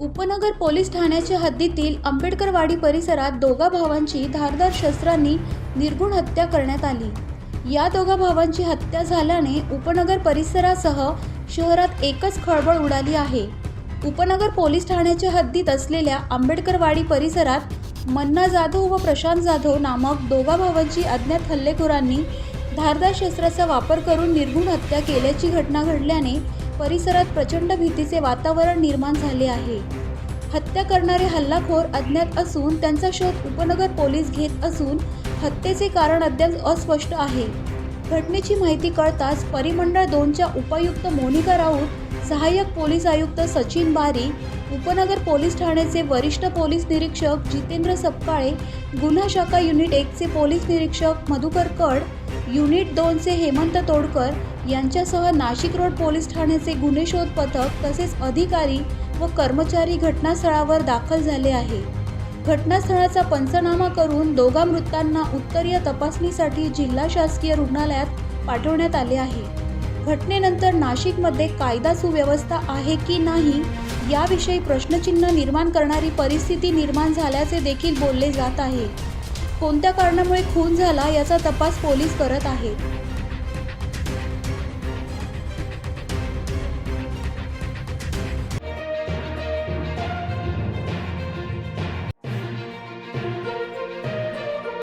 उपनगर पोलीस ठाण्याच्या हद्दीतील आंबेडकरवाडी परिसरात दोघा भावांची धारदार शस्त्रांनी निर्घुण हत्या करण्यात आली. या दोघा भावांची हत्या झाल्याने उपनगर परिसरासह शहरात एकच खळबळ उडाली आहे. उपनगर पोलीस ठाण्याच्या हद्दीत असलेल्या आंबेडकरवाडी परिसरात मन्ना जाधव व प्रशांत जाधव नामक दोघा भावांची अज्ञात हल्लेखोरांनी धारदार शस्त्राचा वापर करून निर्घुण हत्या केल्याची घटना घडल्याने परिसरात प्रचंड भीतीचे वातावरण निर्माण झाले आहे. हत्या करणारे हल्लाखोर अज्ञात असून त्यांचा शोध उपनगर पोलीस घेत असून हत्येचे कारण अद्याप अस्पष्ट आहे. घटनेची माहिती कळताच परिमंडळ दोनच्या उपायुक्त मोनिका राऊत सहाय्यक पोलीस आयुक्त सचिन बारी उपनगर पोलीस ठाण्याचे वरिष्ठ पोलीस निरीक्षक जितेंद्र सपकाळे गुन्हा शाखा युनिट एकचे पोलीस निरीक्षक मधुकर कड युनिट दोनचे हेमंत तोडकर यांच्यासह नाशिक रोड पोलीस ठाण्याचे गुन्हे शोध पथक तसेच अधिकारी व कर्मचारी घटनास्थळावर दाखल झाले आहे. घटनास्थळाचा पंचनामा करून दोघा मृतांना उत्तरीय तपासणीसाठी जिल्हा शासकीय रुग्णालयात पाठवण्यात आले आहे. घटनेनंतर नाशिकमध्ये कायदा सुव्यवस्था आहे की नाही याविषयी प्रश्नचिन्ह निर्माण करणारी परिस्थिती निर्माण झाल्याचे देखील बोलले जात आहे. कोणत्या कारणामुळे खून झाला याचा तपास पोलीस करत आहेत.